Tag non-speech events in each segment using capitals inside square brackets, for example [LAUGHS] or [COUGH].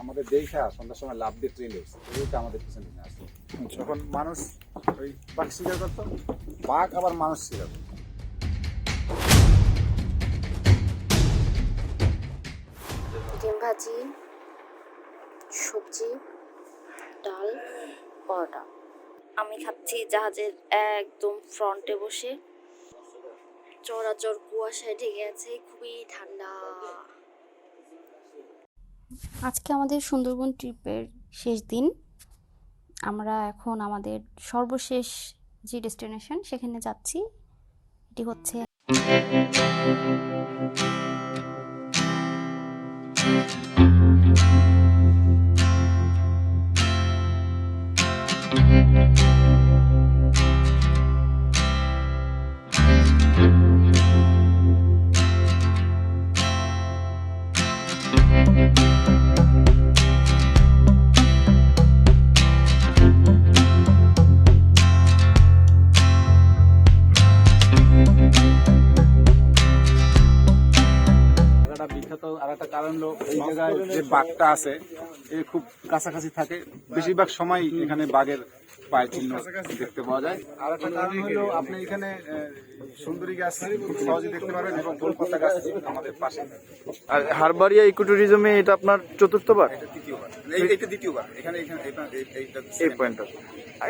আমাদের দেখা সন্ধ্যার সময় লাভ দিয়ে ট্রেন আমাদের পিছনে তখন মানুষ ওই বাঘ শিকার করতো, বাঘ আবার মানুষ শিকার ডিম ভাজি, সবজি, ডাল, পরোটা। আমি খাচ্ছি জাহাজের একদম ফ্রন্টে বসে। চড়াচড় কুয়াশায় ঢেকে আছে, খুবই ঠান্ডা। আজকে আমাদের সুন্দরবন ট্রিপের শেষ দিন। আমরা এখন আমাদের সর্বশেষ যে ডেস্টিনেশন, সেখানে যাচ্ছি। এটি হচ্ছে জায়গাটা একটা কারণ হলো এই জায়গায় যে বাঘটা আছে এ খুব কাছাকাছি থাকে। বেশিরভাগ সময় এখানে বাঘের পায়ের চিহ্ন দেখতে পাওয়া যায়। আর একটা কারণ হলো আপনি এখানে সুন্দরী গাছ খুব সহজে দেখতে পারবেন এবং গোলপাতা গাছ আমাদের পাশে। আর হারবারিয়া ইকো ট্যুরিজমে এটা আপনার চতুর্থবার এটা তৃতীয়বার এই এইটা দ্বিতীয়বার এখানে এখানে এইটা এই পয়েন্টটা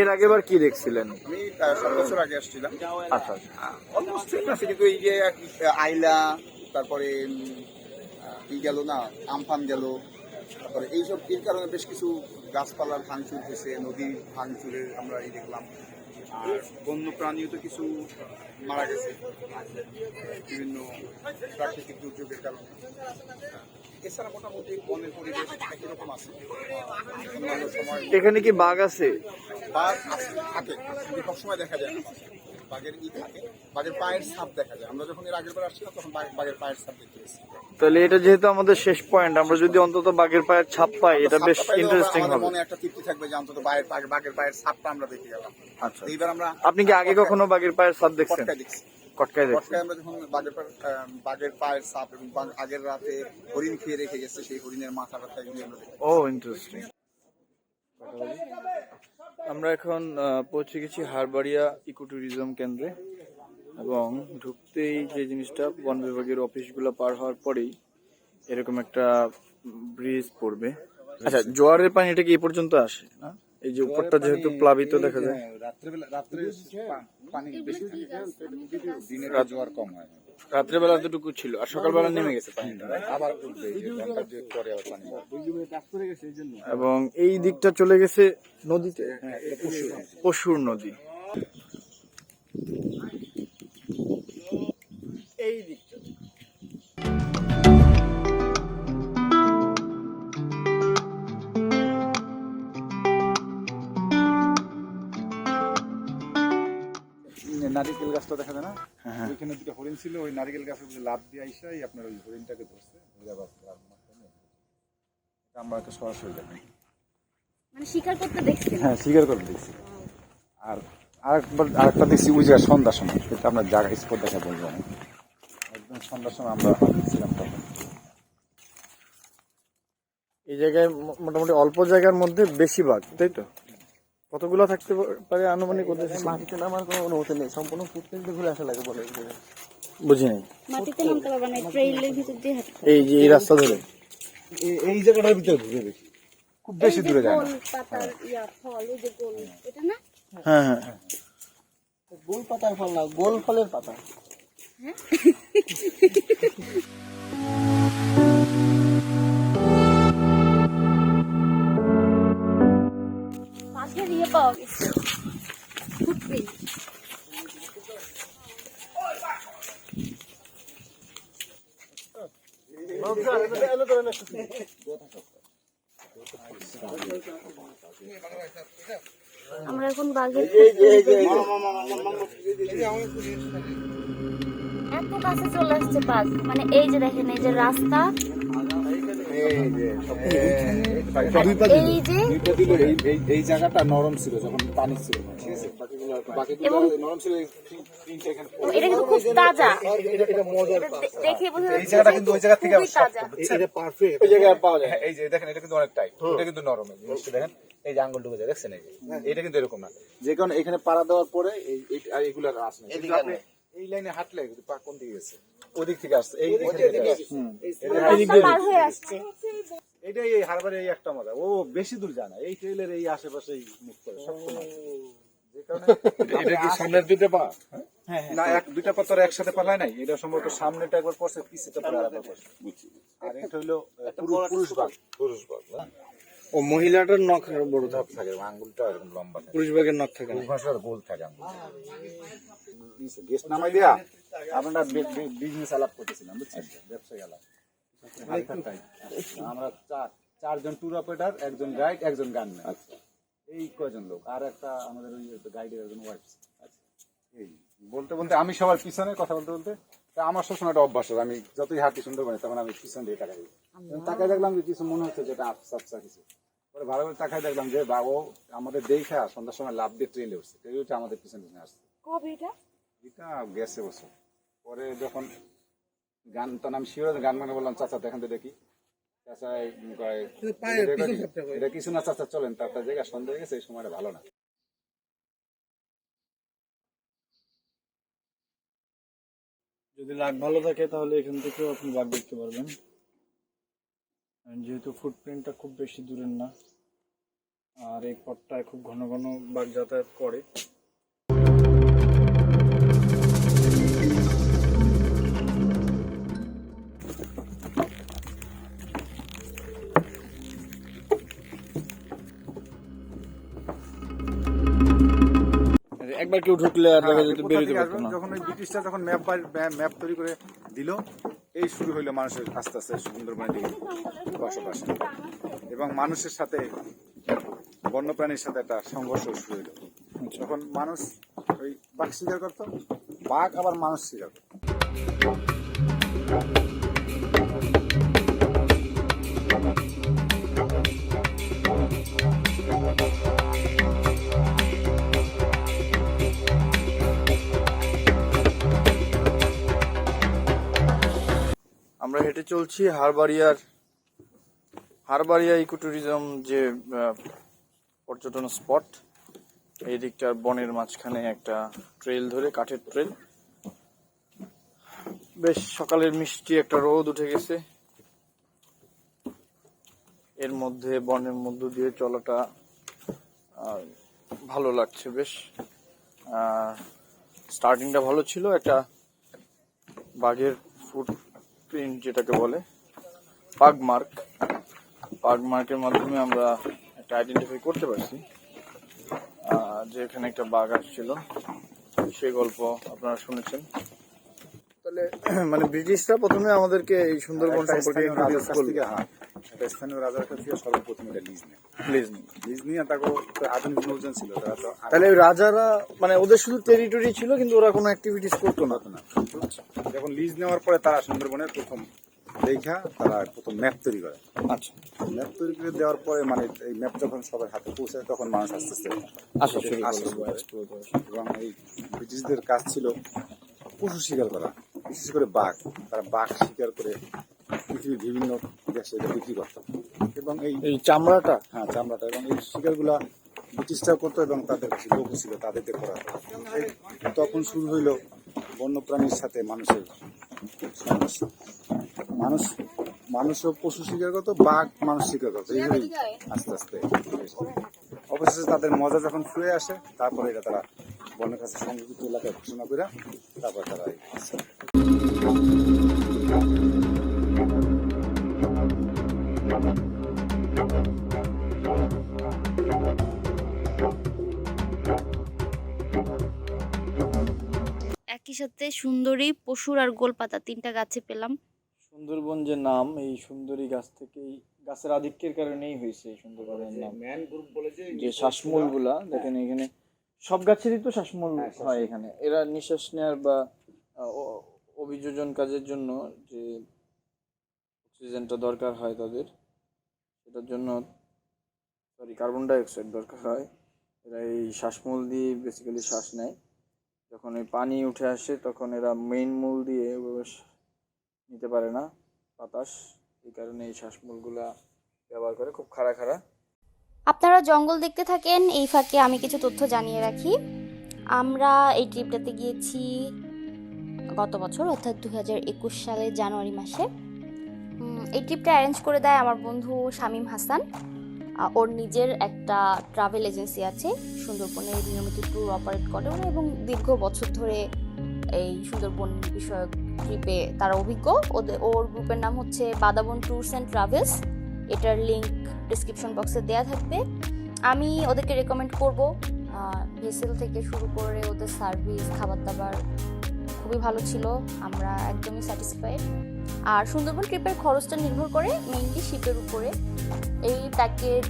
এর আগেবার কি দেখছিলেন? আমি সাত বছর আগে আসছিলাম। আচ্ছা অলমোস্ট সেম আছে কিন্তু এই যে আইলা তারপরে ই গেল না আমফান গেল। তারপরে এইসব এর কারণে বেশ কিছু গাছপালার ভাঙচুর হয়েছে নদীর ভাঙচুরের আমরা এই দেখলাম। আর বন্য প্রাণীও তো কিছু মারা গেছে। বিভিন্ন প্রাকৃতিক দুর্যোগের কারণে। এছাড়া মোটামুটি বনের পরিবেশ একই রকম আছে। এখানে কি বাঘ আছে? বাঘ আছে, থাকে। সবসময় দেখা যায়। বাঘের ই থাকে বাঘের পায়ের ছাপ দেখা যায়। আমরা যখন এর আগের বার আসছিলাম তখন বাঘের পায়ের ছাপ দেখতে তাহলে এটা যেহেতু আমাদের শেষ পয়েন্ট আমরা যদি অন্তত বাঘের পায়ের ছাপ পাই এটা বেশ ইন্টারেস্টিং হবে। মনে একটা তৃপ্তি থাকবে যে অন্তত বাঘের বাঘের- পায়ের ছাপটা আমরা দেখে গেলাম। আচ্ছা। এইবার আমরা আপনি কি আগে কখনো বাঘের পায়ের ছাপ দেখছেন? কটকায় দেখছি। কটকায় আমরা যখন বাঘের বাঘের পায়ের ছাপ এবং আগের রাতে হরিণ খেয়ে রেখে গেছে সেই হরিণের মাথা ব্যথা এগুলো আমরা। ও ইন্টারেস্টিং আমরা এখন পৌঁছে গেছি হারবাড়িয়া ইকো ট্যুরিজম কেন্দ্রে এবং ঢুকতেই যে জিনিসটা বন বিভাগের অফিসগুলো পার হওয়ার পরেই এরকম একটা ব্রিজ পড়বে। আচ্ছা জোয়ারের পানি এটা কি এই পর্যন্ত আসে না? এই যে উপরটা যেহেতু প্লাবিত দেখা যায়। হ্যাঁ, রাত্রেবেলা রাত্রে পানি বেশি দিনের জোয়ার কম হয়। রাত্রেবেলা দুটুকু ছিল আর সকালবেলা নেমে গেছে আবার। এবং এই দিকটা চলে গেছে নদীতে? পশুর নদী। এই দিকটা নারিকেল গাছটা দেখা যায় না? ওইখানে দুটো হরিণ ছিল ওই নারিকেল গাছের উপরে লাভ দিয়ে আইসাই আপনার ওই হরিণটাকে ধরছে। ধরে আবার আমরা একটা সরাসরি দেখাই। মানে শিকার করতে দেখছেন হ্যাঁ স্বীকার করে দেখছি। আর আরেকবার আরেকটা দেখছি ওই জায়গায় সন্ধ্যার সময়। সেটা আপনার জায়গা স্পট দেখা বলব না একদম সন্ধ্যার সময় আমরা তখন। এই জায়গায় মোটামুটি অল্প জায়গার মধ্যে বেশি বাঘ তাই তো? কতগুলো থাকতে পারে আনুমানিক ওদের মাটিতে নামার কোনো অনুমতি নেই। সম্পূর্ণ ফুটপ্রিন্টে ঘুরে আসা লাগে বলে। বুঝি নাই মাটিতে নামতে পারবে না ট্রেইলের ভিতর দিয়ে হাঁটতে এই যে এই রাস্তা ধরে? এই- এই জায়গাটার ভিতরে ঢুকে খুব বেশি দূরে যায় না। গোল পাতার ইয়া ফল ওই যে গোল এটা না? হ্যাঁ হ্যাঁ গোল পাতার ফল না গোল ফলের পাতা। মাছের [LAUGHS] পাওয়া গেছে ফুটপ্রিন্ট আমরা এখন বাঘের এত কাছে চলে আসছে বাঘ। মানে এই যে দেখেন এই যে রাস্তা এই যে এই জায়গাটা নরম ছিল যখন পানি ছিল ঠিক আছে বাকিগুলো বাকিগুলো নরম ছিল এই তিন- তিনটা এখানে এটা কিন্তু খুব তাজা এটা এটা মজার এটা দে- দেখে বোঝা এই জায়গাটা যে কিন্তু ওই জায়গা থেকে এটা পারফেক্ট এই জায়গায় পাওয়া যায় এই যে দেখেন এটা কিন্তু অনেক টাইট এটা কিন্তু নরম জিনিসটা দেখেন এই যে আঙ্গুল ঢুকে যায় দেখছেন এই যে এটা কিন্তু এরকম না যে কারণে এখানে পাড়া দেওয়ার পরে এই এই- আর এগুলো আর আসে না কিন্তু আপনি এই লাইনে হাঁটলে কিন্তু পা কোন দিকে গেছে ওদিক থেকে আসছে এই আসছে। পার হয়ে আসছে। এটাই এই হারবারে এই একটা মজা। ও বেশি দূর যায় না এই ট্রেলের এই আশেপাশেই মুখ করে সবসময় [LAUGHS] এটা কি সামনের দুটো পা? না এক দুইটা একসাথে পালায় নাই এটা সম্ভবত সামনেটা একবার পড়ছে পিছেটা আরেকবার পড়ছে। আর এটা হইল আহ, পুরুষ বাঘ পুরুষ বাঘ ও মহিলাটার নখ বড় ধাপ থাকে আঙ্গুলটা এরকম লম্বা থাকে। পুরুষ বাগের নখ থাকে না? পুরুষ ভাষার গোল থাকে আঙ্গুল গেস্ট নামাই দিয়া বিজনেস আলাপ করতেছিলাম বুঝছেন? ব্যবসায়ী আলাপ। আমরা চার চারজন ট্যুর অপারেটার একজন গাইড একজন গানম্যান আচ্ছা। এই কয়জন লোক? আর একটা আমাদের ওই গাইডের একজন ওয়াইফ এই বলতে বলতে আমি সবার পিছনে কথা বলতে বলতে তা আমার সবসময় একটা অভ্যাস। আমি যতই হাঁটি সুন্দর করে তখন আমি পিছন দিয়ে তাকাই। তাকাই দেখলাম যে কিছু মনে হচ্ছে যেটা আফসা আফসা কিছু। পরে ভালো করে তাকাই দেখলাম যে বাবু আমাদের দেখা সন্ধ্যার সময় লাভ দিয়ে ট্রেনে উঠছে। উঠে আমাদের পিছনে পিছনে আসছে। কবে এটা? এটা গেছে বছর। পরে যখন গান তখন আমি শিওর গান মানে বললাম চাচা দেখেন তো দেখি। এটা কিছু না চাচা চলেন জায়গা সন্ধ্যা হয়ে গেছে এই সময়টা ভালো না। যদি লাক ভালো থাকে তাহলে এখান থেকেও আপনি বাঘ দেখতে পারবেন। যেহেতু ফুটপ্রিন্টটা খুব বেশি দূরের না আর এই পথটায় খুব ঘন ঘন বাঘ যাতায়াত করে একবার কেউ ঢুকলে আর দেখা যেত বেরোতে পারতো? না যখন ওই ব্রিটিশরা যখন ম্যাপ ম্যাপ তৈরি করে দিল এই শুরু হইল মানুষের আস্তে আস্তে সুন্দরবনে বসবাস। এবং মানুষের সাথে বন্যপ্রাণীর সাথে একটা সংঘর্ষ শুরু হইল। যখন মানুষ ওই বাঘ শিকার করতো বাঘ আবার মানুষ শিকার করতো। আমরা হেঁটে চলছি হারবাড়িয়ার, হারবাড়িয়া ইকো ট্যুরিজম যে পর্যটন স্পট, এই দিকটার বনের মাঝখানে একটা ট্রেল ধরে, কাঠের ট্রেল। বেশ সকালের মিষ্টি একটা রোদ উঠে গেছে। এর মধ্যে, বনের মধ্য দিয়ে চলাটা ভালো লাগছে বেশ। স্টার্টিংটা ভালো ছিল, একটা বাঘের ফুট প্রিন্ট যেটাকে বলে পাগ মার্ক পাগ মার্কের মাধ্যমে আমরা একটা আইডেন্টিফাই করতে পারছি। যে এখানে একটা বাঘ আসছিল সেই গল্প আপনারা শুনেছেন। তাহলে [CLEARS THROAT] মানে ব্রিটিশরা প্রথমে আমাদেরকে এই সুন্দরবন সম্পর্কে ইন্ট্রোডিউস করল। একটা স্থানীয় রাজার কাছ থেকে সর্বপ্রথম এটা লিজ নেয়। প্লিজ লিজ নিয়ে তাকে আধুনিক নৌযান ছিল তারা তো তাহলে ওই রাজারা মানে ওদের শুধু টেরিটরি ছিল কিন্তু ওরা কোনো অ্যাক্টিভিটিস করতো না? না। যখন লিজ নেওয়ার পরে তারা সুন্দরবনের প্রথম দেখা তারা প্রথম ম্যাপ তৈরি করে। আচ্ছা। ম্যাপ তৈরি করে দেওয়ার পরে মানে এই ম্যাপ যখন সবার হাতে পৌঁছায় তখন মানুষ আস্তে আস্তে আসা শুরু আসা এবং এই ব্রিটিশদের কাজ ছিল পশু শিকার করা বিশেষ করে বাঘ। তারা বাঘ শিকার করে পৃথিবীর বিভিন্ন দেশে এটা বিক্রি করত এবং এই এই চামড়াটা? হ্যাঁ চামড়াটা। এবং এই শিকারগুলা ব্রিটিশরাও করতো এবং তাদের কাছে লোকও ছিল তাদেরকে করা তখন শুরু হইল বন্যপ্রাণীর সাথে মানুষের সমস্যা মানুষ মানুষও পশু শিকার করতো বাঘ মানুষ শিকার করতো। এইভাবেই আস্তে আস্তে অবশেষে তাদের মজা যখন ফুয়ে আসে তারপরে এটা তারা বনের কাছে সংরক্ষিত এলাকায় ঘোষণা করে তারপর তারা একই সাথে সুন্দরী পশুর আর গোলপাতা তিনটা গাছে পেলাম। সুন্দরবন যে নাম এই সুন্দরী গাছ থেকেই গাছের আধিক্যের কারণেই হয়েছে এই সুন্দরবনের নাম। যে শ্বাসমূলগুলা দেখেন এখানে সব গাছেরই তো শ্বাসমূল হয় এখানে। এরা নিঃশ্বাস নেওয়ার বা অভিযোজন কাজের জন্য যে অক্সিজেনটা দরকার হয় তাদের সেটার জন্য সরি কার্বন ডাইঅক্সাইড দরকার হয়। এরা এই শ্বাসমূল দিয়ে বেসিক্যালি শ্বাস নেয়। যখন ওই পানি উঠে আসে, তখন এরা মেইন মূল দিয়ে নিতে পারে না, বাতাস। এই কারণে এই শ্বাসমূলগুলা ব্যবহার করে খুব খাড়া খাড়া। আপনারা জঙ্গল দেখতে থাকেন, এই ফাঁকে আমি কিছু তথ্য জানিয়ে রাখি। আমরা এই ট্রিপটাতে গিয়েছি গত বছর, অর্থাৎ দু হাজার একুশ সালের জানুয়ারি মাসে। এই ট্রিপটা অ্যারেঞ্জ করে দেয় আমার বন্ধু শামীম হাসান। ওর নিজের একটা ট্রাভেল এজেন্সি আছে, সুন্দরবনে নিয়মিত ট্যুর অপারেট করে এবং দীর্ঘ বছর ধরে এই সুন্দরবন বিষয়ক ট্রিপে তারা অভিজ্ঞ। ওদের, ওর গ্রুপের নাম হচ্ছে বাদাবন ট্যুরস অ্যান্ড ট্রাভেলস এটার লিঙ্ক ডিসক্রিপশন বক্সে দেওয়া থাকবে। আমি ওদেরকে রেকমেন্ড করব ভেসেল থেকে শুরু করে ওদের সার্ভিস খাবার দাবার, খুবই ভালো ছিল। আমরা একদমই স্যাটিসফাইড আর সুন্দরবন ট্রিপের খরচটা নির্ভর করে মেইনলি শিপের উপরে। এই প্যাকেজ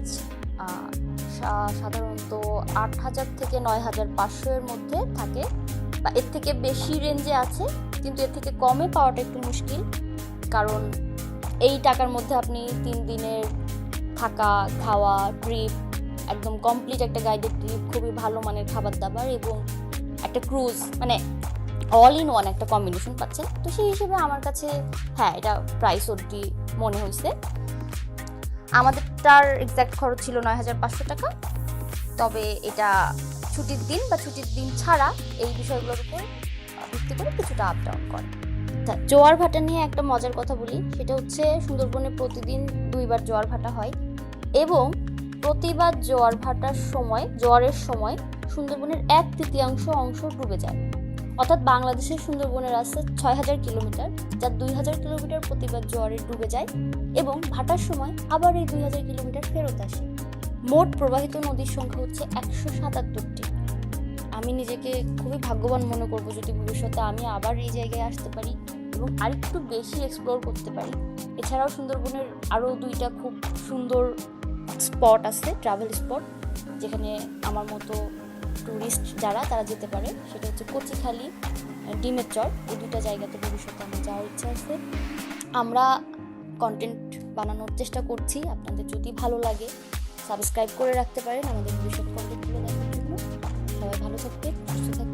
সাধারণত আট হাজার থেকে নয় হাজার পাঁচশো এর মধ্যে থাকে। বা এর থেকে বেশি রেঞ্জে আছে, কিন্তু এর থেকে কমে পাওয়াটা একটু মুশকিল। কারণ এই টাকার মধ্যে আপনি তিন দিনের থাকা, খাওয়া ট্রিপ একদম কমপ্লিট একটা গাইডেড ট্রিপ খুবই ভালো মানের খাবার দাবার এবং একটা ক্রুজ মানে অল ইন ওয়ান একটা কম্বিনেশন পাচ্ছেন তো সেই হিসেবে আমার কাছে হ্যাঁ এটা প্রাইস অবধি মনে হয়েছে। আমাদেরটার এক্স্যাক্ট খরচ ছিল নয় হাজার পাঁচশো টাকা। তবে এটা ছুটির দিন বা ছুটির দিন ছাড়া এই বিষয়গুলোর উপর ভিত্তি করে কিছুটা আপ ডাউন করে। জোয়ার ভাটা নিয়ে একটা মজার কথা বলি। সেটা হচ্ছে সুন্দরবনে প্রতিদিন দুইবার জোয়ার ভাটা হয় এবং প্রতিবার জোয়ার ভাটার সময়, জোয়ারের সময় সুন্দরবনের এক তৃতীয়াংশ অংশ ডুবে যায়। অর্থাৎ বাংলাদেশের সুন্দরবনের রাস্তা ছয় হাজার কিলোমিটার যার দুই হাজার কিলোমিটার প্রতিবার জোয়ারে ডুবে যায় এবং ভাটার সময় আবার এই দুই হাজার কিলোমিটার ফেরত আসে। মোট প্রবাহিত নদীর সংখ্যা হচ্ছে একশো সাতাত্তরটি। আমি নিজেকে খুবই ভাগ্যবান মনে করব যদি ভবিষ্যতে আমি আবার এই জায়গায় আসতে পারি এবং আরেকটু বেশি এক্সপ্লোর করতে পারি। এছাড়াও সুন্দরবনের আরও দুইটা খুব সুন্দর স্পট আছে ট্রাভেল স্পট যেখানে আমার মতো ট্যুরিস্ট যারা, তারা যেতে পারে। সেটা হচ্ছে কচিখালি ডিমের চর। এই দুটো জায়গাতে ভবিষ্যতে আমার যাওয়ার ইচ্ছা আছে। আমরা কন্টেন্ট বানানোর চেষ্টা করছি। আপনাদের যদি ভালো লাগে সাবস্ক্রাইব করে রাখতে পারেন। আমাদের ভবিষ্যৎ কন্টেন্টগুলো দেখার জন্য। সবাই ভালো থাকবে সুস্থ থাকবে